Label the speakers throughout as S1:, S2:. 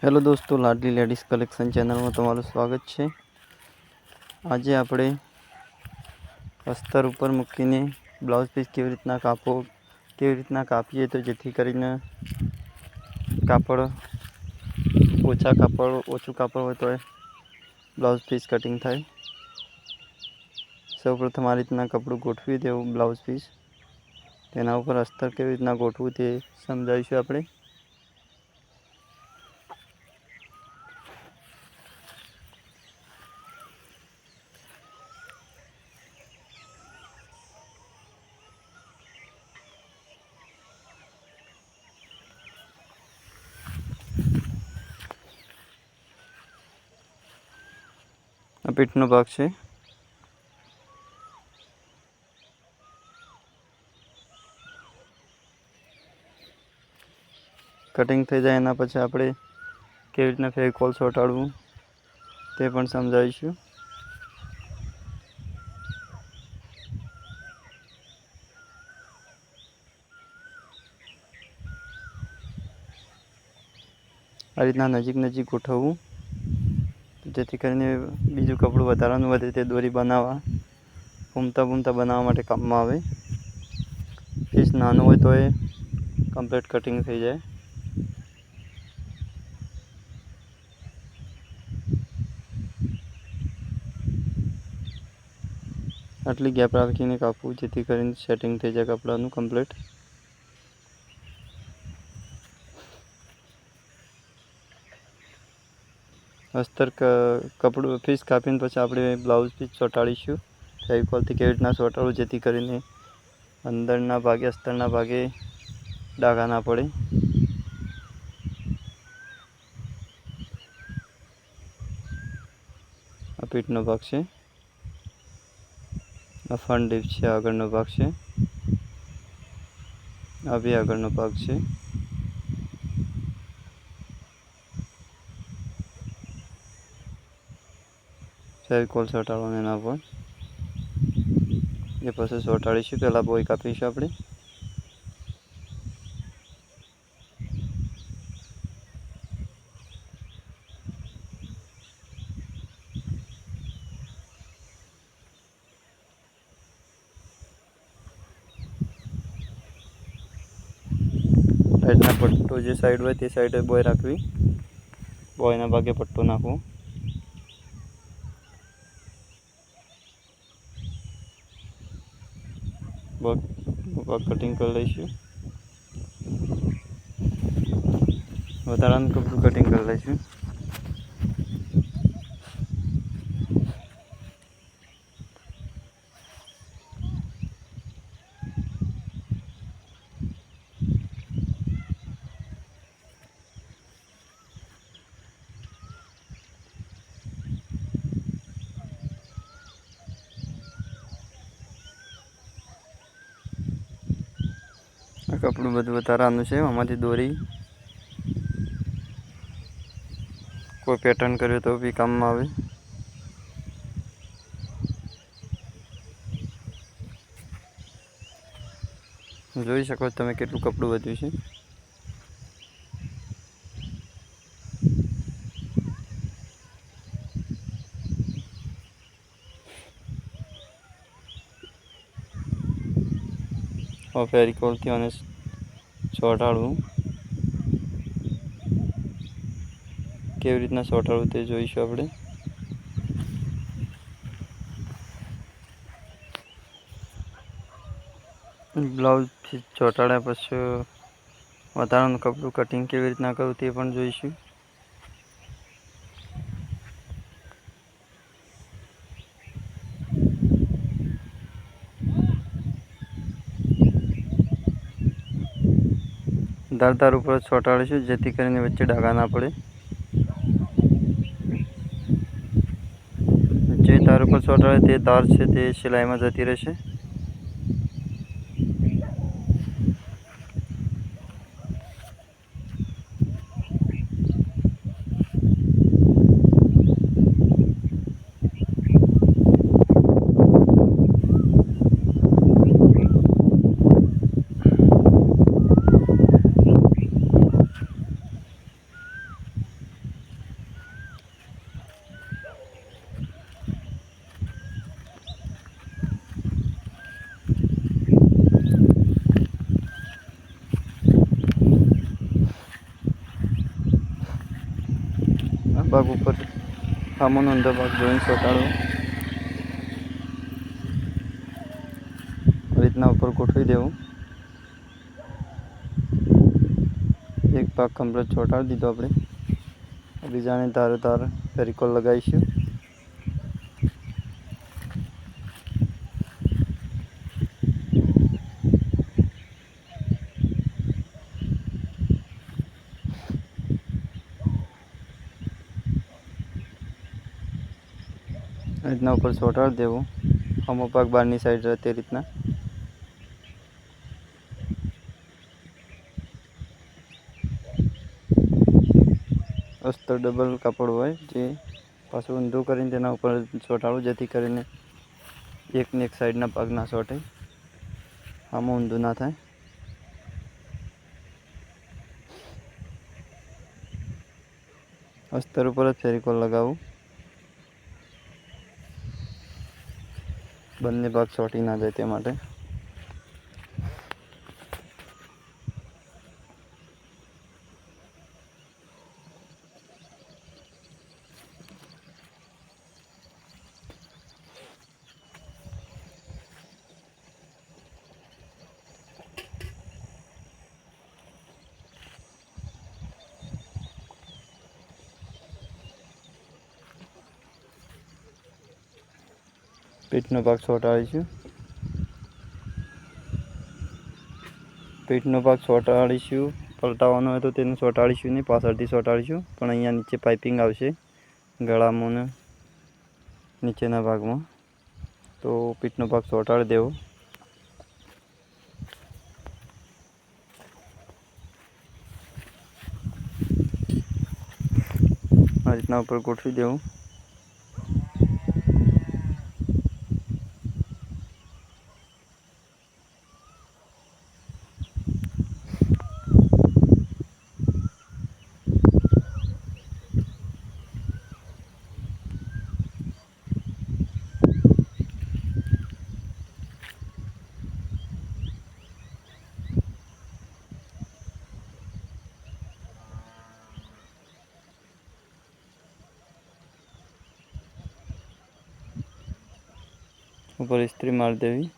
S1: Hello દોસ્તો, લાડલી ladies collection ચેનલમાં તમારું સ્વાગત છે. આજે આપણે અસ્તર ઉપર મૂકીને બ્લાઉઝ પીસ કેવી રીતના કાપો, કેવી રીતના કાપીએ તો જેથી કરીને કાપડ ઓછા કાપડ, ઓછું કાપડ હોય તો બ્લાઉઝ પીસ કટિંગ થાય. સૌપ્રથમ આ રીતના કપડું ગોઠવી દેવું બ્લાઉઝ પીસ. તેના ઉપર અસ્તર કેવી રીતના ગોઠવું તે સમજાવીશું આપણે. પીઠનો ભાગ છે. કટિંગ થઈ જાય એના પછી આપણે કેવી રીતના ફેવિકોલ ચોંટાડવું તે પણ સમજાવીશું. આ રીતના નજીક નજીક ગોઠવવું. જેથી કરીને બીજું કપડું વધારાનું વધે તે દોરી બનાવવા, ઘૂમતા ઘૂમતા બનાવવા માટે કામમાં આવે. પીસ નાનું હોય તો એ કમ્પ્લીટ કટિંગ થઈ જાય. આટલી ગેપ રાખીને કાપવું, જેથી કરીને સેટિંગ થઈ જાય કપડાનું કમ્પ્લીટ અસ્તર કપડું પીસ કાપીને પછી આપણે બ્લાઉઝ પીસ ચોંટાડીશું. ફેવિકોલથી કેવી રીતના ચોંટાડવું જેથી કરીને અંદરના ભાગે, અસ્તરના ભાગે ડાઘા ના પડે. આ પીઠનો ભાગ છે. આ ફ્રન્ટ ડીપ છે, આગળનો ભાગ છે. આ બી આગળનો ભાગ છે. ફેવિકોલ ચોંટાડવાનું એના પર એ પછી ચોંટાડીશું પહેલાં બોય કાપીશું આપણે સાઈડના પટ્ટો જે સાઈડ હોય તે સાઈડે બોય રાખવી. બોયના ભાગે પટ્ટો નાખવો. ભાગ બગ કટિંગ કરી લઈશું. વધારાનું કપડું કટિંગ કરી લઈશું. કપડું બધું વધારાનું છે, આમાંથી દોરી. કોઈ પેટર્ન કર્યો તો બી કામમાં આવે. જોઈ શકો તમે કેટલું કપડું વધ્યું છે. ફેરિકોલથી અને ચોંટાડવું કેવી રીતના ચોંટાડવું તે જોઈશું આપણે બ્લાઉઝ ચોંટાડ્યા પછી વધારાનું કપડું કટિંગ કેવી રીતના કરવું તે પણ જોઈશું ધાર ધાર ઉપર ચોંટાડીશું જેથી કરીને વચ્ચે ડાઘા ના પડે. જે તાર ઉપર ચોંટાડે તે તાર છે, તે સિલાઈમાં જતી રહેશે. સામાનો ઊંધો ભાગ જોઈને ચોંટાડવો રીતના ઉપર ગોઠવી દેવું. એક ભાગ કમ્પ્લીટ ચોંટાડી દીધો આપણે. બીજાને તારે તાર ફેરિકોલ લગાવીશું. ઉપર ચોંટાડી દેવું. અમો પાક બહારની સાઈડ રહે તે રીતના. અસ્તર ડબલ કાપડ હોય જે પાછું ઊંધું કરીને તેના ઉપર ચોંટાડું જેથી કરીને એકને એક સાઈડના પાક ના ચોંટે આમાં ઊંધું ના થાય. અસ્તર ઉપર જ ફેરિકોલ લગાવવું બંને ભાગ ચોટી ના જાય તે માટે. પીઠનો ભાગ ચોંટાડીશું પીઠનો ભાગ ચોંટાડીશું પલટાવવાનો હોય તો તેને ચોંટાડીશું નહીં, પાછળથી ચોંટાડીશું પણ અહીંયા નીચે પાઇપિંગ આવશે ગળામાં નીચેના ભાગમાં. તો પીઠનો ભાગ ચોંટાડી દેવો. આ રીતના ઉપર ગોઠવી દેવું. ઉપર ઇસ્ત્રી મારી દેવી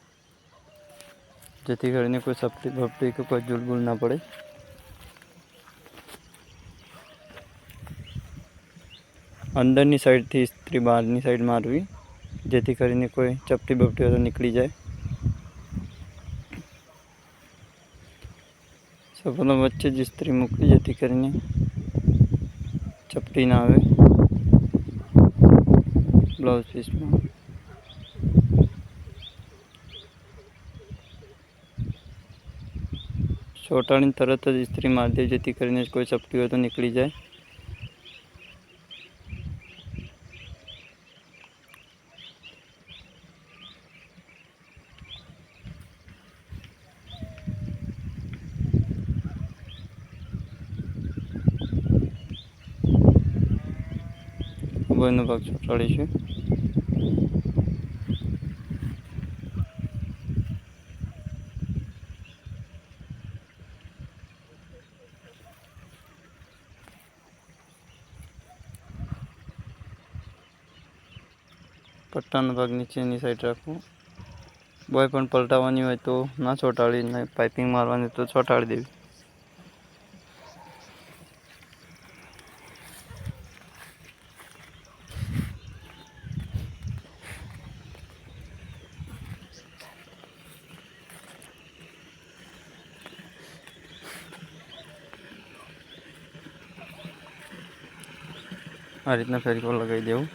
S1: જેથી કરીને કોઈ સપટી ભપટી કે કોઈ જુલબુલ ના પડે અંદરની સાઈડથી ઇસ્ત્રી બહારની સાઈડ મારવી જેથી કરીને કોઈ ચપટી બપટી હોય તો નીકળી જાય સફળમ વચ્ચે જ ઇસ્ત્રી મૂકવી જેથી કરીને ચપટી ના આવે બ્લાઉઝ પીસમાં ચોંટાડીને તરત જ ઇસ્ત્રી મારી દે જેથી કરીને કોઈ ચપટી હોય તો નીકળી જાય. બંને ભાગ ચોંટાડીશું. પટ્ટાનો ભાગ નીચેની સાઈડ રાખવું બોય પણ પલટાવવાની હોય તો ના ચોંટાડીને પાઇપિંગ મારવાની તો ચોંટાડી દેવી. આ રીતના ફેરિકો લગાવી દેવું.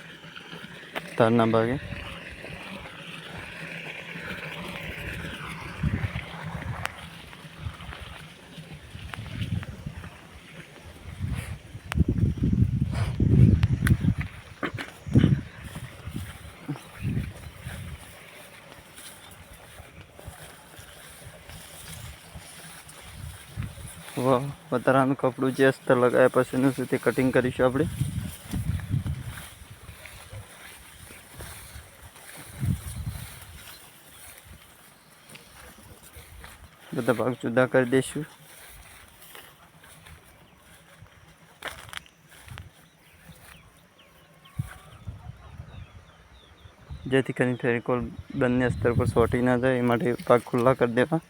S1: તારના ભાગે. વધારાનું કપડું જે અસ્તર લગાવ્યા પછીનું છે તે કટિંગ કરીશું આપણે. બધા ભાગ જુદા કરી દઈશું. જેથી કરીને ફેરિકોલ બંને સ્તર પર સોટી ના જાય, એ માટે પાક ખુલ્લા કરી દેવા.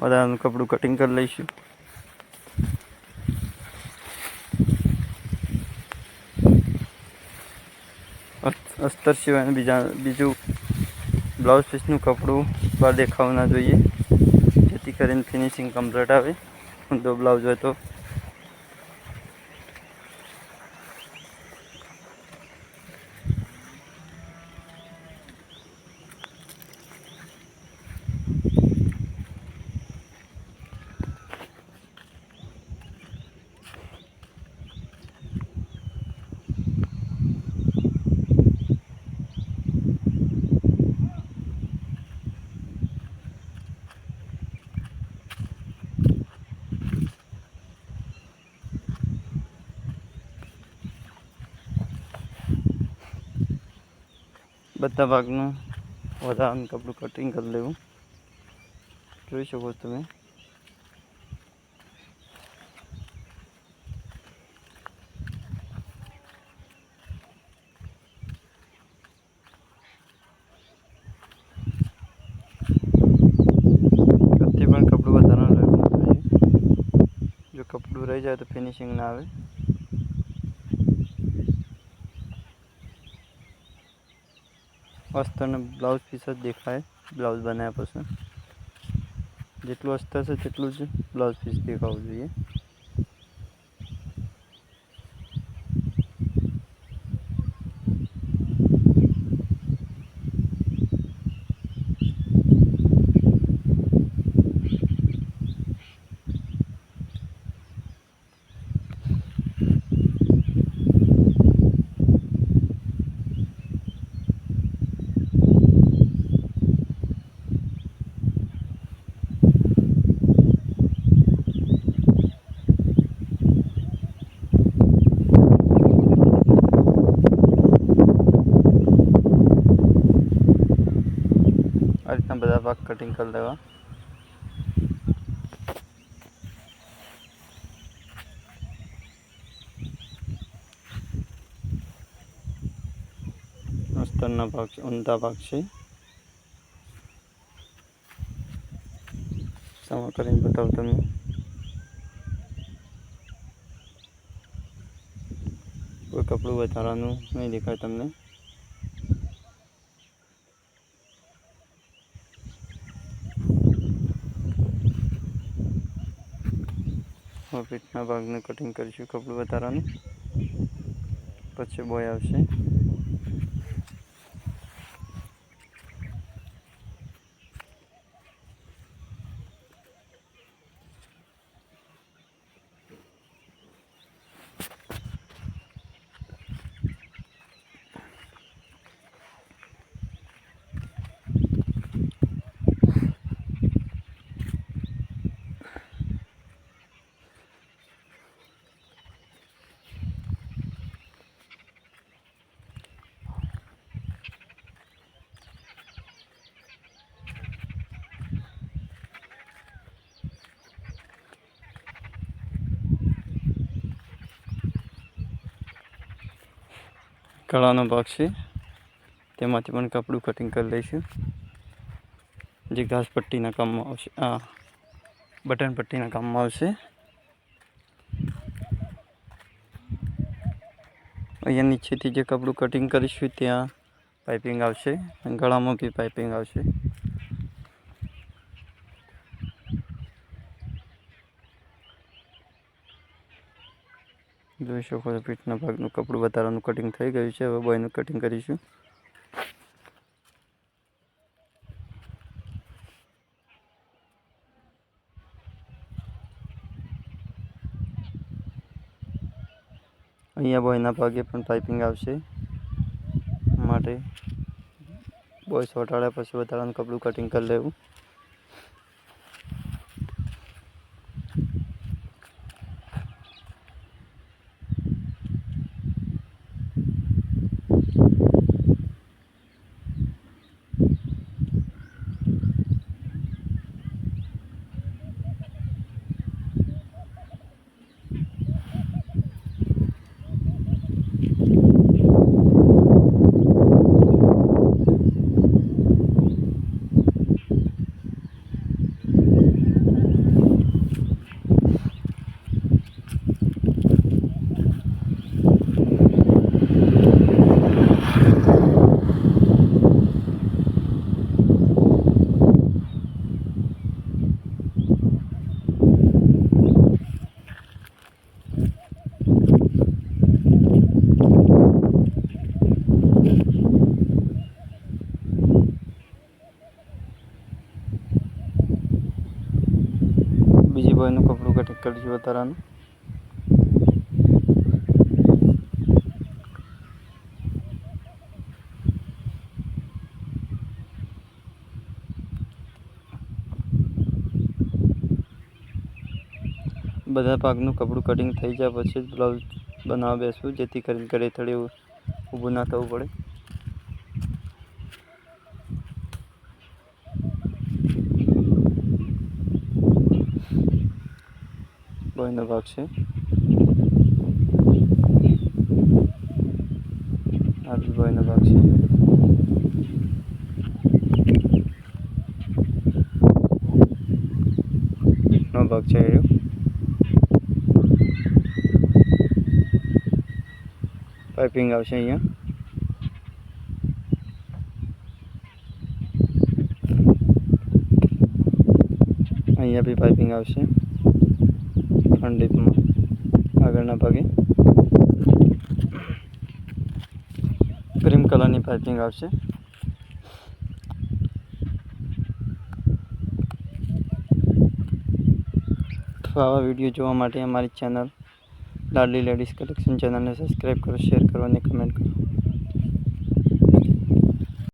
S1: વધારાનું કપડું કટિંગ કરી લઈશું. અસ્ત- અસ્તર સિવાયનું બીજા, બીજું બ્લાઉઝ પીસનું કપડું બહાર દેખાવું ના જોઈએ. જેથી કરીને ફિનિશિંગ કમ્પ્લીટ આવે. ઊંધો બ્લાઉઝ હોય તો. બધા ભાગનું વધારાનું કપડું કટિંગ કરી લેવું. જોઈ શકો છો પણ કપડું વધારાનું રહેવું જોઈએ. જો કપડું રહી જાય તો ફિનિશિંગ ના આવે. અસ્તરને બ્લાઉઝ પીસ જ દેખાય. બ્લાઉઝ બનાવ્યા પછી. જેટલું અસ્ત છે તેટલું જ બ્લાઉઝ પીસ દેખાવું જોઈએ આ રીતના બધા ભાગ કટિંગ કરી દેવા અસ્તરના ભાગ છે ઊંધા ભાગ છે સમા કરીને બતાવું તમને કોઈ કપડું વધારાનું નહીં દેખાય તમને હવે પેટના ભાગનું કટિંગ કરીશું કપડું વધારાનું પછી બોય આવશે. ગળાનો ભાગ છે. તેમાંથી પણ કપડું કટિંગ કરી લઈશું. જે ઘાસ પટ્ટીના કામમાં આવશે. આ બટન પટ્ટીના કામમાં આવશે. અહીંયા નીચેથી જે કપડું કટિંગ કરીશું ત્યાં પાઇપિંગ આવશે. ગળામાં બી પાઇપિંગ આવશે. જોઈ શકો છો, પીઠના ભાગનું કપડું વધારાનું કટિંગ થઈ ગયું છે. હવે બોયનું કટિંગ કરીશું. અહીંયા બોયના ભાગે પણ પાઇપિંગ આવશે માટે. બોય ચોંટાડ્યા પછી વધારાનું કપડું કટિંગ કરી લેવું. કરીશું વધારાનું. બધા ભાગનું કપડું કટિંગ થઈ જાય પછી જ બ્લાઉઝ બનાવવા બેસવું, જેથી કરીને ગળે થડે ઊભું ના થવું પડે. બોયનો ભાગ છે. આ બી બોયનો ભાગ છે. નો ભાગ છે પાઇપિંગ આવશે અહીંયા. અહીંયા બી પાઇપિંગ આવશે. ડીપમાં આગળના ભાગે. ક્રીમ કલરની પાઇપિંગ આવશે. આવા વીડિયો જોવા માટે અમારી ચેનલ લાડલી લેડીઝ કલેક્શન ચેનલને સબસ્ક્રાઈબ કરો શેર કરો અને કમેન્ટ કરો.